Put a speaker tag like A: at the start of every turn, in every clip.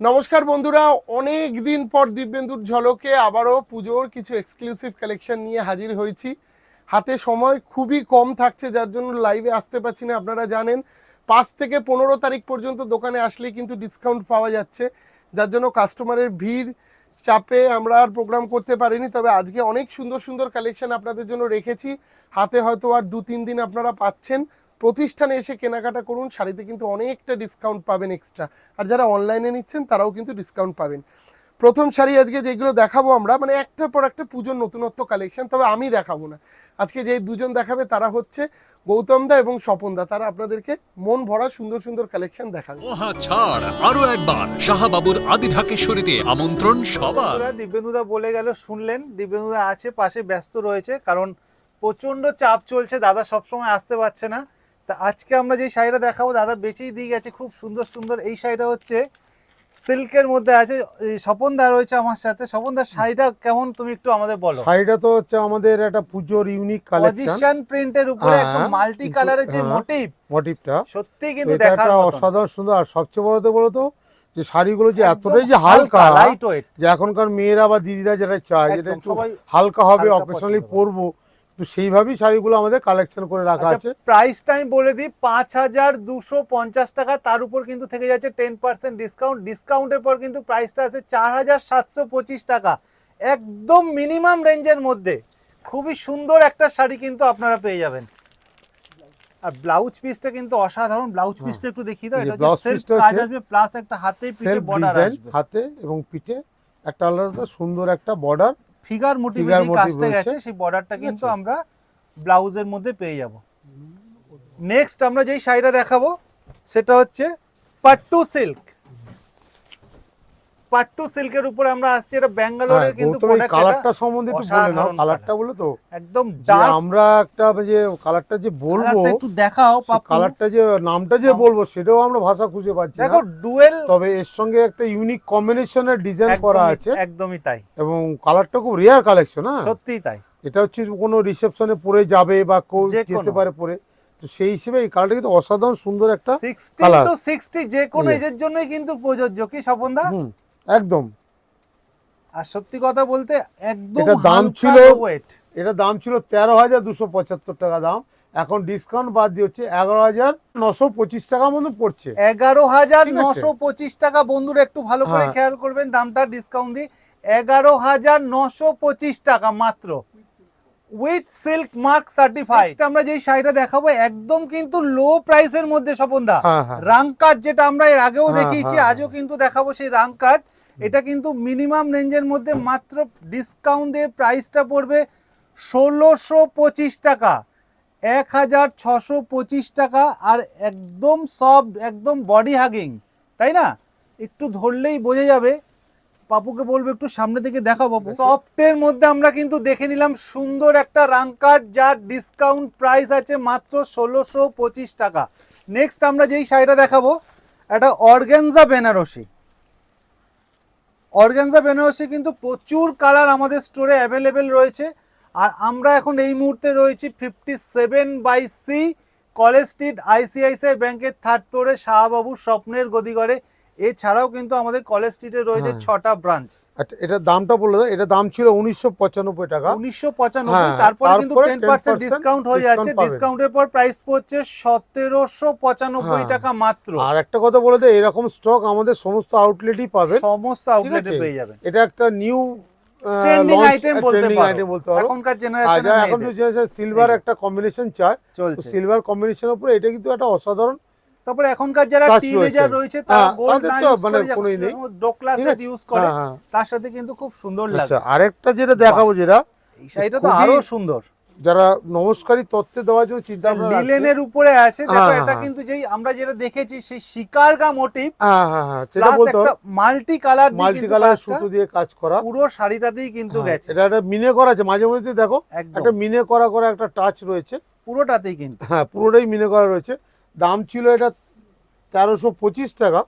A: নমস্কার বন্ধুরা, অনেক দিন পর দিব্যেন্দুর ঝলকে আবারও পুজোর কিছু এক্সক্লুসিভ কালেকশন নিয়ে হাজির হয়েছি। হাতে সময় খুবই কম থাকছে, যার জন্য লাইভে আসতে পারছি না, আপনারা জানেন। পাঁচ থেকে পনেরো তারিখ পর্যন্ত দোকানে আসলেই কিন্তু ডিসকাউন্ট পাওয়া যাচ্ছে, যার জন্য কাস্টমারের ভিড় চাপে আমরা আর প্রোগ্রাম করতে পারিনি। তবে আজকে অনেক সুন্দর সুন্দর কালেকশন আপনাদের জন্য রেখেছি। হাতে হয়তো আর দু তিন দিন আপনারা পাচ্ছেন। প্রতিষ্ঠানে এসে কেনাকাটা করুন শাড়িতে কিন্তু অনেকটা ডিসকাউন্ট পাবেন এক্সট্রা আর যারা অনলাইনে নিচ্ছেন তারাও কিন্তু ডিসকাউন্ট পাবেন। প্রথম শাড়ি আজকে যেগুলো দেখাবো আমরা মানে একটার পর একটা পুজোর নতুনত্ব কালেকশন তবে আমি দেখাবো না। আজকে যে দুজন দেখাবে তারা হচ্ছে গৌতম দা এবং স্বপন দা। তারা আপনাদেরকে মন ভরা সুন্দর সুন্দর কালেকশন দেখাবে।
B: মহা ছাড়! আরও একবার শাহবাবুর আদি ঢাকেশ্বরীতে আমন্ত্রণ সবার।
C: দিব্যেন্দুদা বলে গেল শুনলেন দিব্যেন্দুদা আছে পাশে ব্যস্ত রয়েছে কারণ প্রচণ্ড চাপ চলছে দাদা সবসময় আসতে পারছে না। তা আজকে আমরা যে শাড়িটা দেখাবো দাদা বেঁচেই দিয়ে গেছে খুব সুন্দর সুন্দর। এই শাড়িটা হচ্ছে সিল্কের মধ্যে আছে এই স্বপন দা রয়েছে আমার সাথে। স্বপন দা শাড়িটা কেমন তুমি একটু আমাদের বলো।
D: শাড়িটা তো হচ্ছে আমাদের একটা পুজোর ইউনিক কালেকশন
C: প্রিন্টের উপরে
D: হ্যাঁ,
C: একদম মাল্টি কালারের যে। মোটিভ
D: মোটিভটা
C: সত্যি কিন্তু দেখার মতন
D: অসাধারণ সুন্দর আর সবচেয়ে বড় তো বলো তো যে শাড়িগুলো যে এতটাই যে হালকা
C: লাইট ওয়েট
D: যে এখনকার মেয়েরা বা দিদিরা যেটা চায় যেটা একটু
C: সবাই
D: হালকা হবে অকেশনালি পরবো তো সেইভাবেই শাড়িগুলো আমাদের কালেকশন করে রাখা
C: আচ্ছা
D: আছে।
C: প্রাইসটা আমি বলে দিই পাঁচ হাজার দুশো পঞ্চাশ টাকা তার উপর কিন্তু থেকে যাচ্ছে টেন পার্সেন্ট ডিসকাউন্ট ডিসকাউন্টের পর কিন্তু প্রাইসটা আছে চার হাজার সাতশো পঁচিশ টাকা। একদম মিনিমাম রেঞ্জের মধ্যে। খুবই সুন্দর একটা শাড়ি কিন্তু আপনারা পেয়ে যাবেন। আর ব্লাউজ পিসটা কিন্তু অসাধারণ। ব্লাউজ পিসটা একটু দেখিয়ে দাও এটা কাজ আসবে প্লাস একটা হাতে পিঠে বর্ডার আসবে।
D: হাতে এবং পিঠে। একটা আলাদা সুন্দর একটা বর্ডার
C: ফিগার মোটিভ
D: motif
C: কাজটা। গেছে সেই বর্ডারটা কিন্তু আমরা ব্লাউজের মধ্যে পেয়ে যাব। নেক্সট আমরা যেই শাড়িটা দেখাবো সেটা হচ্ছে পাট্টু সিল্ক পাট্টু সিল্কের উপরে আমরা আসছি এটা ব্যাঙ্গালোরের কিন্তু এটা
D: কালারটা সম্বন্ধে একটু বলে নাও কালারটা। বলে তো।
C: একদম ডার্ক
D: আমরা একটা যে কালারটা যে বলব
C: একটু দেখাও পাপ্পু।
D: কালারটা যে নামটা যে বলব সেটাও আমরা ভাষা খুঁজে পাচ্ছি না।
C: দেখো ডুয়েল
D: তবে এর সঙ্গে একটা ইউনিক কম্বিনেশনের ডিজাইন করা আছে।
C: একদমই তাই।
D: এবং কালারটা খুব রেয়ার কালেকশন হ্যাঁ?
C: সত্যিই তাই।
D: এটা হচ্ছে কোনো রিসেপশনে পরে যাবে বা কেউ যেতে পারে পরে তো সেই হিসেবে এই কালারটা কিন্তু অসাধারণ সুন্দর একটা
C: সিক্সটি টু সিক্সটি যে কোনো এজের জন্যই কিন্তু প্রযোজ্য। কি স্বপনদা?
D: হুম। একদম।
C: আর সত্যি কথা বলতে একদম
D: এটার দাম ছিল-
C: ওয়েট
D: এটা দাম ছিল তেরো হাজার দুশো পঁচাত্তর টাকা দাম। এখন ডিসকাউন্ট বাদ দিয়ে হচ্ছে এগারো হাজার নশো পঁচিশ টাকার মতো পড়ছে।
C: এগারো হাজার নশো পঁচিশ টাকা বন্ধুরা একটু ভালো করে
D: হ্যাঁ।
C: খেয়াল করবেন দামটা ডিসকাউন্ট দিই এগারো হাজার নশো পঁচিশ টাকা মাত্র। উইথ সিল্ক মার্ক সার্টিফাইড আমরা যেই শাড়িটা দেখাবো একদম কিন্তু লো প্রাইসের মধ্যে স্বপনদা।
D: হ্যাঁ হ্যাঁ।
C: রাং কাট যেটা আমরা এর আগেও
D: হ্যাঁ,
C: দেখিয়েছি
D: হ্যাঁ,
C: আজও কিন্তু দেখাবো সেই রাং কাট এটা কিন্তু মিনিমাম রেঞ্জের মধ্যে মাত্র ডিসকাউন্ট দিয়ে প্রাইসটা পড়বে ষোলোশো পঁচিশ টাকা এক হাজার ছশো পঁচিশ টাকা আর একদম সফট একদম বডি হাগিং তাই না? একটু ধরলেই বোঝা যাবে। পাপুকে বলব একটু সামনে থেকে দেখাও বাপু সফটের মধ্যে আমরা কিন্তু দেখে নিলাম সুন্দর একটা রাং কার্ড যার ডিসকাউন্ট প্রাইস আছে মাত্র ষোলোশো পঁচিশ টাকা। নেক্সট আমরা যেই শাড়িটা দেখাবো একটা অর্গেনজা বেনারসি অর্গেনজা বেনারসি কিন্তু প্রচুর কালার আমাদের স্টোরে অ্যাভেলেবেল রয়েছে। আর আমরা এখন এই মুহূর্তে রয়েছি fifty seven by C college street ICICI ব্যাংকের থার্ড ফ্লোরে শাহবাবু স্বপ্নের গদিগড়ে এছাড়াও কিন্তু আমাদের কলেজ স্ট্রিটে রয়েছে
D: হ্যাঁ।
C: ছটা ব্রাঞ্চ
D: আচ্ছা এটার দামটা বলে দাও এটা দাম ছিল উনিশশো পঁচানব্বই টাকা।
C: উনিশশো পঁচানব্বই
D: হ্যাঁ,
C: তারপরে কিন্তু টেন পার্সেন্ট ডিসকাউন্ট হয়ে যাচ্ছে। ডিসকাউন্টের পর প্রাইস পড়ছে সতেরোশো পঁচানব্বই
D: হ্যাঁ।
C: টাকা মাত্র।
D: আর একটা কথা বলে দেয় এরকম স্টক আমাদের সমস্ত আউটলেটই পাবেন।
C: সমস্ত আউটলেটে পেয়ে যাবেন।
D: এটা একটা নিউ
C: ট্রেন্ডিং আইটেম বলতে পারো।
D: আইটেম বলতে পারো।
C: এখনকার
D: এখন সিলভার একটা কম্বিনেশন চায় সিলভার কম্বিনেশনের উপরে এটা কিন্তু একটা অসাধারণ
C: তারপরে এখনকার যারা টিনেজার
D: রয়েছে।
C: তারা গোল্ড না ইউজ করে। ডোকলা সেট ইউজ করে। তার সাথে কিন্তু খুব সুন্দর
D: আচ্ছা
C: লাগে।
D: আরেকটা যেটা দেখাবো যেটা
C: এই শাড়িটা তো আরও সুন্দর।
D: যারা নমস্কারী তত্ত্বে দেওয়ার জন্য চিন্তা
C: লিলেনের উপরে আছে দেখো
D: হ্যাঁ,
C: এটা
D: হ্যাঁ।
C: কিন্তু যেই আমরা যেটা দেখেছি সেই শিকারগা মোটিভ
D: হ্যাঁ হ্যাঁ হ্যাঁ সেটা বলতো
C: মাল্টি কালার
D: মাল্টি কালার সুতো দিয়ে কাজ করা।
C: পুরো শাড়িটাতেই কিন্তু গেছে।
D: এটা একটা মিনে করা আছে মাঝে মধ্যে দেখো একটা মিনে করা করা একটা টাচ রয়েছে।
C: পুরোটাতেই কিন্তু।
D: হ্যাঁ পুরোটাই মিনে করা রয়েছে। দাম ছিল এটা তেরোশো পঁচিশ টাকা।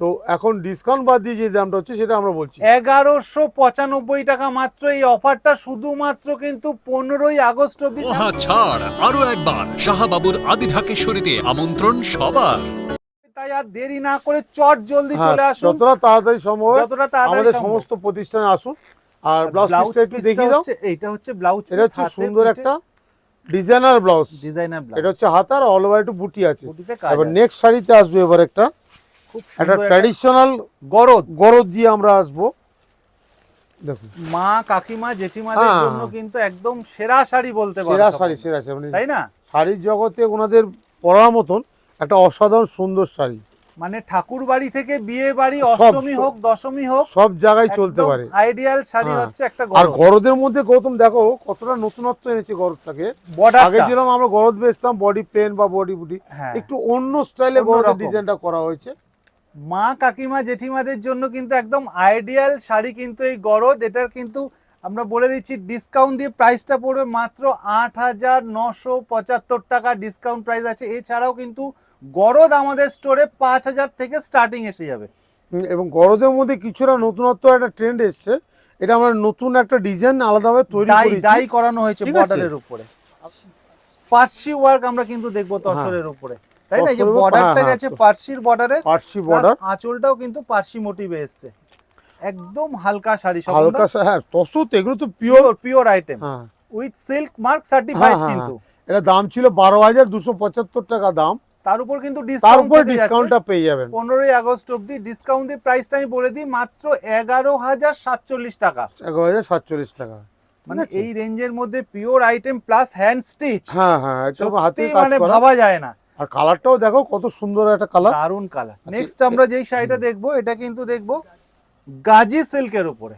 D: তো এখন ডিসকাউন্ট বাদ দিয়ে যে দামটা হচ্ছে সেটা আমরা বলছি।
C: এগারোশো পঁচানব্বই টাকা মাত্র এই অফারটা শুধুমাত্র কিন্তু পনেরোই আগস্ট অব্দি
B: ছাড় আরও একবার। শাহবাবুর আদি ঢাকেশ্বরীতে আমন্ত্রণ সবার।
C: তাই আর দেরি না করে চট জলদি
D: হ্যাঁ
C: চলে আসুন।
D: যতটা তাড়াতাড়ি সম্ভব
C: যতটা তাড়াতাড়ি
D: আমাদের সমস্ত প্রতিষ্ঠানে আসুন। আর ব্লাউজ পিসটা একটু দেখিয়ে দাও।
C: হচ্ছে হচ্ছে ব্লাউজ
D: এটা হচ্ছে সুন্দর একটা ডিজাইনার ব্লাউজ
C: ডিজাইনার ব্লাউজ
D: এটা হচ্ছে হাতার অল ওভার একটু বুটি আছে। এবার নেক্সট শাড়িতে আসবে এবার একটা।
C: খুব
D: একটা
C: সুন্দর একটা
D: ট্র্যাডিশনাল
C: গরদ।
D: গরদ দিয়ে আমরা আসব। দেখুন।
C: মা কাকিমা জেঠিমাদের
D: হ্যাঁ।
C: জন্য কিন্তু একদম সেরা শাড়ি বলতে পারো
D: সেরা শাড়ি সেরা শাড়ি। মানে
C: তাই না?
D: শাড়ির জগতে ওনাদের পরার মতন একটা অসাধারণ সুন্দর শাড়ি।
C: মানে ঠাকুর বাড়ি থেকে বিয়ে বাড়ি অষ্টমী হোক দশমী হোক
D: সব জায়গায় চলতে পারে।
C: আইডিয়াল শাড়ি
D: হ্যাঁ।
C: হচ্ছে একটা
D: আর গরদের মধ্যে গৌতম দেখো কতটা নতুনত্ব এনেছে গরদটাকে। আগে যেরকম আমরা গরদ বেচতাম বডি প্লেন বা বডি বুটি
C: হ্যাঁ।
D: একটু অন্য স্টাইলে গরদের ডিজাইনটা করা হয়েছে।
C: মা কাকিমা জেঠিমাদের জন্য কিন্তু একদম আইডিয়াল শাড়ি কিন্তু এই গরদ। এটার কিন্তু আমরা বলে দিচ্ছি ডিসকাউন্ট দিয়ে প্রাইসটা পড়বে মাত্র আট হাজার নশো পঁচাত্তর টাকা ডিসকাউন্ট প্রাইস আছে। এছাড়াও কিন্তু গরদ আমাদের স্টোরে পাঁচ হাজার থেকে স্টার্টিং এসে যাবে।
D: এবং গরদের মধ্যে কিছুটা নতুনত্ব একটা ট্রেন্ড এসছে। এটা আমরা নতুন একটা ডিজাইন আলাদাভাবে তৈরি করেছি।
C: ডাই করানো হয়েছে? বর্ডারের উপরে। পার্সি ওয়ার্ক আমরা কিন্তু দেখব তসরের উপরে। তাই না? এই যে বর্ডারটা
D: হ্যাঁ,
C: গেছে
D: হ্যাঁ।
C: পার্সির বর্ডারে
D: পার্সি বর্ডার
C: আঁচলটাও কিন্তু পার্সি মোটিভে এসছে। একদম হালকা শাড়ি সব
D: হালকা হ্যাঁ তসু তো এগুলো তো পিওর
C: পিওর আইটেম
D: হ্যাঁ।
C: উইথ সিল্ক মার্ক সার্টিফাইড
D: হ্যাঁ,
C: কিন্তু।
D: এটা দাম ছিল বারো হাজার দুশো পঁচাত্তর টাকা দাম।
C: তার উপর কিন্তু
D: তার
C: ডিসকাউন্ট
D: ডিসকাউন্টটা পেয়ে যাবেন।
C: পনেরোই আগস্ট অব্দি ডিসকাউন্ট দিয়ে প্রাইসটা আমি বলে দিই মাত্র এগারো হাজার সাতচল্লিশ টাকা।
D: এগারো হাজার সাতচল্লিশ টাকা।
C: মানে এই রেঞ্জের মধ্যে pure item plus hand stitch
D: হ্যাঁ হ্যাঁ এটা হাতে কাজ
C: মানে ভাবা যায় না।
D: আর কালারটাও দেখো কত সুন্দর একটা কালার
C: দারুণ কালার নেক্সট আমরা যেই শাড়িটা দেখব এটা কিন্তু দেখব গাজি সিল্কের উপরে।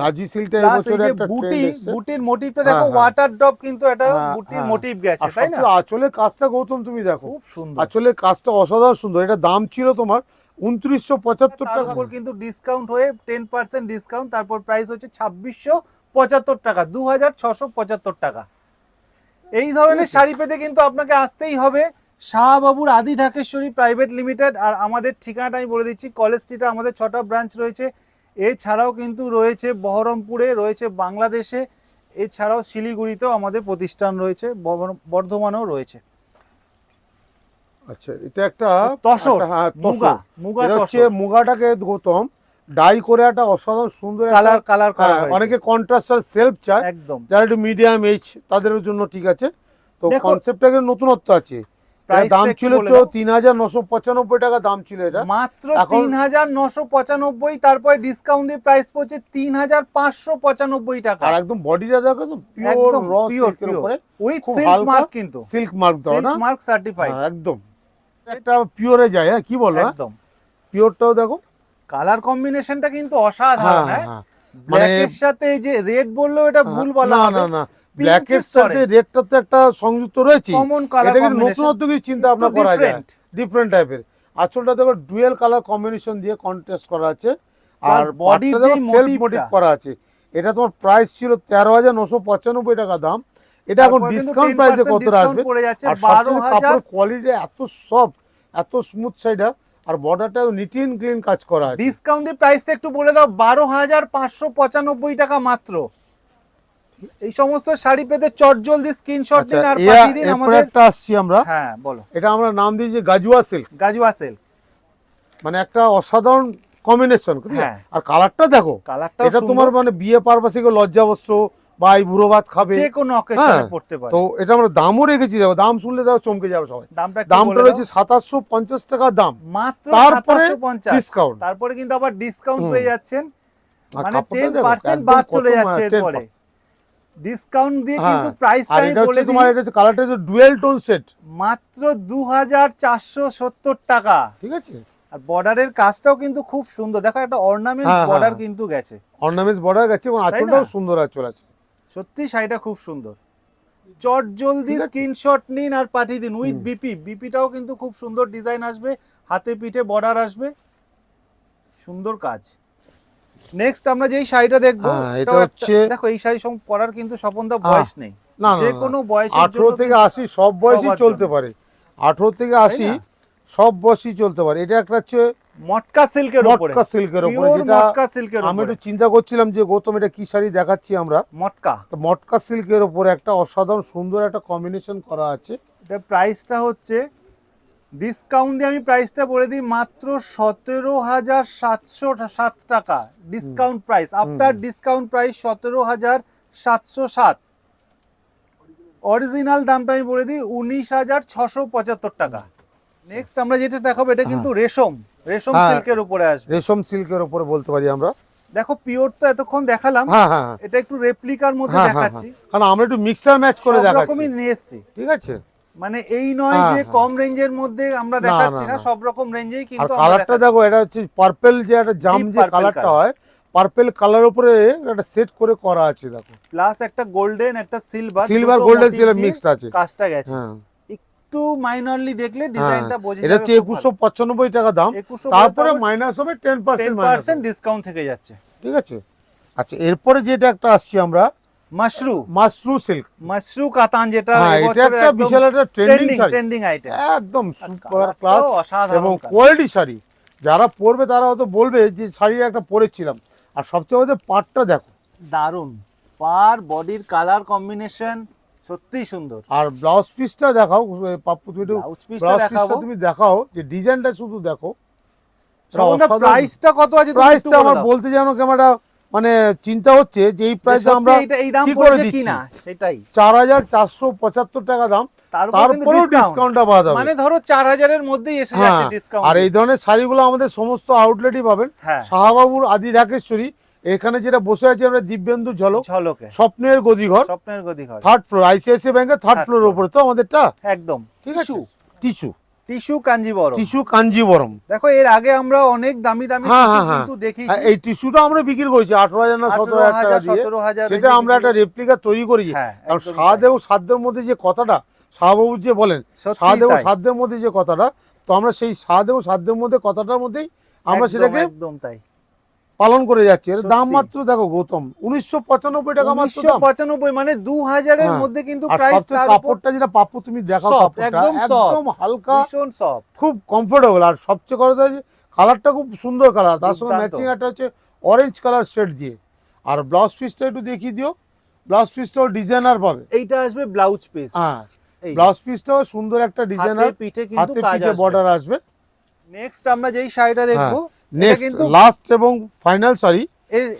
D: গাজি সিল্কটা এবছর একটা
C: বুটি বুটির মোটিভটা দেখো
D: হ্যাঁ, হ্যাঁ।
C: ওয়াটার ড্রপ কিন্তু এটা
D: হ্যাঁ,
C: বুটির
D: হ্যাঁ।
C: মোটিভ গেছে তাই না?
D: আঁচলের কাজটা গৌতম তুমি দেখো।
C: খুব সুন্দর।
D: আঁচলের কাজটা অসাধারণ সুন্দর। এটা দাম ছিল তোমার উনত্রিশশো পঁচাত্তর
C: তার
D: টাকা।
C: উপর কিন্তু ডিসকাউন্ট হয়ে টেন পার্সেন্ট ডিসকাউন্ট তারপর প্রাইস হচ্ছে ছাব্বিশশো পঁচাত্তর টাকা দু হাজার ছশো পঁচাত্তর টাকা। এই ধরনের শাড়ি পেতে কিন্তু আপনাকে আসতেই হবে। শাহবাবুর আদি ঢাকেশ্বরী প্রাইভেট লিমিটেড আর আমাদের ঠিকানাটা আমি বলে দিচ্ছি। কলেজ স্ট্রিটে আমাদের ছটা ব্রাঞ্চ রয়েছে। এছাড়াও কিন্তু রয়েছে বহরমপুরে রয়েছে বাংলাদেশে এছাড়াও শিলিগুড়িতেও আমাদের প্রতিষ্ঠান রয়েছে বর্ধমানেও রয়েছে।
D: আচ্ছা এটা একটা
C: তসর,
D: হ্যাঁ,
C: মুগা, মুগা
D: হচ্ছে। মুগাটাকে গৌতম ডাই করে একটা অসাধারণ সুন্দর
C: কালার কালার করা
D: হ্যাঁ, অনেকে কন্ট্রাস্ট আর সেলফ চায়।
C: একদম।
D: যারা একটু মিডিয়াম এজ তাদের জন্য ঠিক আছে। তো কনসেপ্টটাকে নতুনত্ব আছে। দাম ছিল। তিন হাজার নশো পঁচানব্বই টাকা দাম ছিল এটা।
C: মাত্র তিন হাজার নশো পঁচানব্বই তারপরে ডিসকাউন্ট দিয়ে প্রাইস পড়ছে তিন হাজার পাঁচশো পঁচানব্বই টাকা।
D: আর একদম বডিটা দেখো তো পিওর র
C: পিওর
D: উপরে।
C: উইথ সিল্ক মার্ক কিন্তু।
D: সিল্ক মার্ক দাও না।
C: মার্ক সার্টিফাইড
D: হ্যাঁ, একদম। একটা পিওরে যায় হ্যাঁ কি বলো হ্যাঁ?
C: একদম।
D: পিওরটাও দেখো।
C: কালার কম্বিনেশনটা কিন্তু অসাধারণ
D: হ্যাঁ
C: হ্যাঁ?
D: মানে
C: ব্ল্যাকের সাথে এই যে রেড বললেও এটা ভুল বলা
D: না না না।
C: Pink
D: ব্ল্যাকের সাথে রেডটা তো একটা সংযুক্ত রয়েছে।
C: কমন কালার
D: নতুনত্ব কিছু চিন্তা ভাবনা করা যায়। ডিফারেন্ট টাইপের আঁচলটা দেখো ডুয়েল কালার কম্বিনেশন দিয়ে কন্ট্রাস্ট করা আছে। আর
C: যেই
D: সেলফ মোটিভ করা আছে। এটা তোমার প্রাইস ছিল তেরো হাজার নশো পঁচানব্বই টাকা দাম। এটা এখন ডিসকাউন্ট
C: 10%
D: প্রাইসে কত আসবে? আর
C: বারো হাজার
D: কোয়ালিটি এত সফট এত স্মুথ সাইডা আর বর্ডারটা নিট ইন ক্লিন কাজ করা আছে।
C: ডিসকাউন্ট দিয়ে প্রাইসটা একটু বলে দাও বারো হাজার পাঁচশো পঁচানব্বই টাকা মাত্র। এই সমস্ত শাড়ি পেতে চট জলদি স্ক্রিনশট
D: আচ্ছা
C: দিন আর পাঠিয়ে দিন আমাদের।
D: একটা আসছি আমরা।
C: হ্যাঁ বলো।
D: এটা আমরা নাম দিয়েছি গাজুয়া সিল্ক
C: গাজুয়া সেল
D: মানে একটা অসাধারণ কম্বিনেশন
C: হ্যাঁ।
D: আর কালারটা দেখো
C: কালারটা
D: এটা তোমার মানে বিয়ে পারপাসে লজ্জা বস্ত্র বা এই বুড়ো ভাত খাবে।
C: যে কোনো অকেশনে
D: হ্যাঁ,
C: পড়তে পারে।
D: তো এটা আমরা দামও রেখেছি দেখো দাম শুনলে দেখো চমকে যাবে সবাই।
C: দামটা
D: দামটা রয়েছে
C: দাও।
D: সাতাশশো পঞ্চাশ টাকা দাম।
C: মাত্র
D: তারপরে
C: 750
D: ডিসকাউন্ট
C: তারপরে কিন্তু আবার ডিসকাউন্ট। পেয়ে যাচ্ছেন। মানে
D: কাপড়টা
C: টেন
D: দেখো,
C: পার্সেন্ট
D: একদম
C: বাদ চলে যাচ্ছে এরপরে। ডিসকাউন্ট দিয়ে
D: হ্যাঁ,
C: কিন্তু প্রাইসটা আমি বলে
D: তোমার এটা হচ্ছে কালারটা হচ্ছে ডুয়েল টোন সেট
C: মাত্র দু হাজার চারশো সত্তর টাকা।
D: ঠিক আছে?
C: আর বর্ডারের কাজটাও কিন্তু খুব সুন্দর। দেখো একটা অর্নামেন্ট
D: হ্যাঁ, হ্যাঁ,
C: বর্ডার। কিন্তু গেছে।
D: অর্নামেন্টস বর্ডার গেছে এবং আঁচলটাও? সুন্দর আঁচল আছে।
C: সত্যি শাড়িটা খুব সুন্দর। চট জলদি স্ক্রিনশট নিন আর পাঠিয়ে দিন উইথ বিপি বিপিটাও কিন্তু খুব সুন্দর ডিজাইন আসবে। হাতে পিঠে বর্ডার আসবে। সুন্দর কাজ। নেক্সট আমরা যেই শাড়িটা দেখব
D: হ্যাঁ, এটা হচ্ছে-
C: দেখো এই শাড়ি সব পরার কিন্তু স্বপনদা
D: হ্যাঁ,
C: বয়স নেই।
D: না
C: যে কোনো
D: আঠেরো
C: জন্য
D: থেকে
C: কিন্তু-
D: আশি সব বয়সই চলতে পারে। আঠেরো থেকে আশি
C: না?
D: সব বয়সই চলতে পারে। এটা একটা হচ্ছে
C: মটকা সিল্কের উপরে।
D: মটকা সিল্কের উপরে যেটা
C: মটকা সিল্কের
D: আমি একটু চিন্তা করছিলাম যে গৌতম এটা কি শাড়ি দেখাচ্ছি আমরা?
C: মটকা।
D: তো মটকা সিল্কের উপরে একটা অসাধারণ সুন্দর একটা কম্বিনেশন করা আছে।
C: এটা প্রাইসটা হচ্ছে ডিসকাউন্ট দিয়ে আমি প্রাইসটা বলে দিই মাত্র সতেরো হাজার সাতশো সাত টাকা। Discount price after discount price সতেরো হাজার সাতশো সাত। অরিজিনাল দামটা আমি বলে দিই উনিশ হাজার ছশো পঁচাত্তর টাকা। নেক্সট আমরা যেটা দেখাবো এটা কিন্তু রেশম। রেশম
D: হ্যাঁ।
C: সিল্কের উপরে আসবে।
D: রেশম সিল্কের উপরে বলতে পারি আমরা।
C: দেখো পিওর তো এতক্ষণ দেখালাম।
D: হ্যাঁ হ্যাঁ হ্যাঁ।
C: এটা একটু রেপ্লিকার মধ্যে
D: হ্যাঁ, হ্যাঁ,
C: দেখাচ্ছি।
D: হ্যাঁ। কারণ আমরা একটু মিক্সার ম্যাচ করে
C: সব
D: দেখাচ্ছি।
C: রকমই নিয়ে এসছি।
D: ঠিক আছে?
C: মানে এই নয়
D: হ্যাঁ,
C: যে
D: হ্যাঁ।
C: কম রেঞ্জের মধ্যে আমরা দেখাচ্ছি
D: না।
C: সব রকম রেঞ্জেই কিন্তু
D: কালারটা দেখো এটা হচ্ছে পার্পেল যে একটা জাম যে কালারটা হয় পার্পেল কালার উপরে একটা সেট করে করা আছে দেখো।
C: প্লাস একটা গোল্ডেন একটা silver
D: silver golden silver mixed আছে।
C: কাজটা গেছে।
D: হ্যাঁ।
C: একটু মাইনরলি দেখলে ডিজাইনটা বোঝা
D: এটা হচ্ছে একুশশো পঁচানব্বই টাকা দাম। তারপরে মাইনাস হবে টেন পার্সেন্ট মাইনাস
C: ডিসকাউন্ট থেকে যাচ্ছে।
D: ঠিক আছে? আচ্ছা এরপরে যেটা একটা আসছি আমরা
C: মাশরু।
D: মাশরু সিল্ক।
C: মাশরু কাতান যেটা
D: হ্যাঁ এটা একটা বিশাল একটা ট্রেন্ডিং
C: ট্রেন্ডিং আইটেম
D: একদম সুপার ক্লাস এবং কোয়ালিটি শাড়ি। যারা পরবে তারা হয়তো বলবে যে শাড়িটা একটা পরেছিলাম। আর সবচেয়ে বড় পাটটা দেখো।
C: দারুণ পার বডির কালার কম্বিনেশন সত্যি সুন্দর।
D: আর ব্লাউজ পিসটা দেখাও পাপ্পু তুমি
C: ব্লাউজ পিসটা
D: ব্লাউজ তুমি দেখাও যে ডিজাইনটা শুধু দেখো।
C: প্রাইসটা কত আছে
D: প্রাইসটা আমার বলতে যেন কেমনটা মানে চিন্তা হচ্ছে যে এই প্রাইসে আমরা কি করে দিচ্ছি?
C: সেটাই।
D: চার হাজার চারশো পঁচাত্তর টাকা দাম
C: তারপরেও discount।
D: ডিসকাউন্টটা বাদ হবে।
C: মানে ধরো চার হাজারের মধ্যেই এসে
D: হ্যাঁ
C: যাচ্ছে ডিসকাউন্ট
D: আর এই ধরনের শাড়িগুলো আমাদের সমস্ত আউটলেটই পাবেন।
C: হ্যাঁ।
D: শাহবাবুর আদি ঢাকেশ্বরী এখানে যেটা বসে আছে আমরা দিব্যেন্দু ঝলক স্বপ্নের গদিঘর
C: স্বপ্নের গদি ঘর
D: থার্ড ফ্লোর আইসিআইসি ব্যাংকের থার্ড ফ্লোর। উপরে তো আমাদেরটা?
C: একদম।
D: ঠিক আছে? Tissue
C: tissue Kanjeevaram.
D: Tissue Kanjeevaram.
C: দেখো এর আগে আমরা অনেক দামি দামি
D: হ্যাঁ, হ্যাঁ, হ্যাঁ।
C: কিন্তু দেখি
D: এই টিস্যুটা আমরা বিক্রি করেছি আঠারো হাজার না সতেরো হাজার টাকা দিয়ে। সেটা আমরা একটা রেপ্লিকা তৈরি করেছি
C: হ্যাঁ,
D: কারণ স্বাদ এবং সাধ্যের মধ্যে যে কথাটা শাহবাবু যে বলেন স্বাদ এবং সাধ্যের মধ্যে যে কথাটা তো আমরা সেই স্বাদ এবং সাধ্যের মধ্যে কথাটার মধ্যেই আমরা সেটাকে
C: একদম তাই।
D: পালন করে যাচ্ছে। এর দাম মাত্র দেখো গৌতম উনিশশো পঁচানব্বই টাকা মাত্র
C: পঁচানব্বই মানে দু হাজারের
D: হ্যাঁ।
C: মধ্যে কিন্তু
D: কাপড়টা যেটা পাপ্পু তুমি কাপড়টা
C: একদম
D: একদম হালকা
C: সফট
D: খুব কমফোর্টেবল আর সবচেয়ে কথা যে কালারটা খুব সুন্দর কালার তার সঙ্গে ম্যাচিং একটা হচ্ছে অরেঞ্জ কালার শেড দিয়ে। আর ব্লাউজ পিসটা একটু দেখিয়ে দিও। ব্লাউজ পিসটাও ডিজাইনার পাবে।
C: এইটা আসবে ব্লাউজ পিস
D: হ্যাঁ। ব্লাউজ পিসটাও সুন্দর একটা ডিজাইনার
C: পিঠে কিন্তু কাজ
D: বর্ডার আসবে।
C: নেক্সট আমরা যেই শাড়িটা দেখব এটা
D: নেক্সট লাস্ট এবং ফাইনাল শাড়ি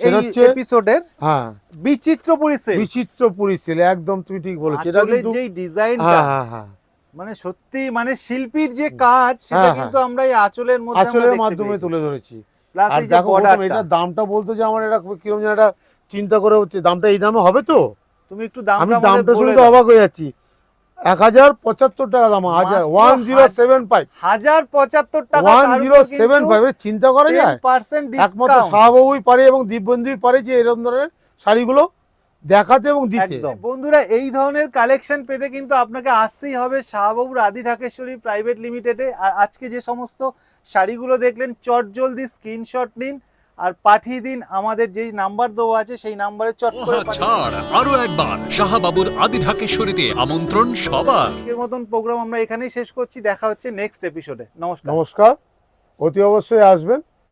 D: সেটা হচ্ছে-
C: এপিসোডের
D: হ্যাঁ।
C: বিচিত্রপুরী সেল
D: বিচিত্রপুরী ছিল একদম তুমি ঠিক বলেছ। এটা কিন্তু
C: যেই ডিজাইনটা
D: হ্যাঁ হ্যাঁ
C: মানে সত্যি মানে শিল্পীর যে কাজ সেটা কিন্তু আমরা এই আঁচলের মধ্যে
D: আঁচলের মাধ্যমে তুলে ধরেছি।
C: প্লাস এই যে
D: দেখো
C: বর্ডারটা
D: এটার দামটা বলতে যে আমার এটা কীরকম যেন একটা চিন্তা করে হচ্ছে দামটা এই দামে হবে তো?
C: তুমি একটু দামটা
D: আমি দামটা শুনে তো অবাক হয়ে যাচ্ছি। এক হাজার পঁচাত্তর টাকা দাম হাজার ওয়ান জিরো সেভেন ফাইভ
C: হাজার পঁচাত্তর টাকা
D: ওয়ান জিরো সেভেন ফাইভ চিন্তা করা যায়? একমাত্র শাহবাবুই পারে এবং দিব্যন্দুই পারে যে এরকম ধরনের শাড়িগুলো দেখাতে এবং দিতে।
C: বন্ধুরা এই ধরনের কালেকশন পেতে কিন্তু আপনাকে আসতেই হবে শাহবাবুর আদি ঢাকেশ্বরী প্রাইভেট লিমিটেডে আর আজকে যে সমস্ত শাড়িগুলো দেখলেন চট জলদি স্ক্রিনশট নিন। আর পাঠিয়ে দিন আমাদের যে নাম্বার দেওয়া আছে সেই নাম্বারে চট করে।
B: ছাড় আরও একবার শাহবাবুর আদি ঢাকেশ্বরীতে আমন্ত্রণ সবার।
C: আজকের মতন প্রোগ্রাম আমরা এখানেই শেষ করছি দেখা হচ্ছে নেক্সট এপিসোডে নমস্কার।
D: নমস্কার। অতি অবশ্যই আসবেন।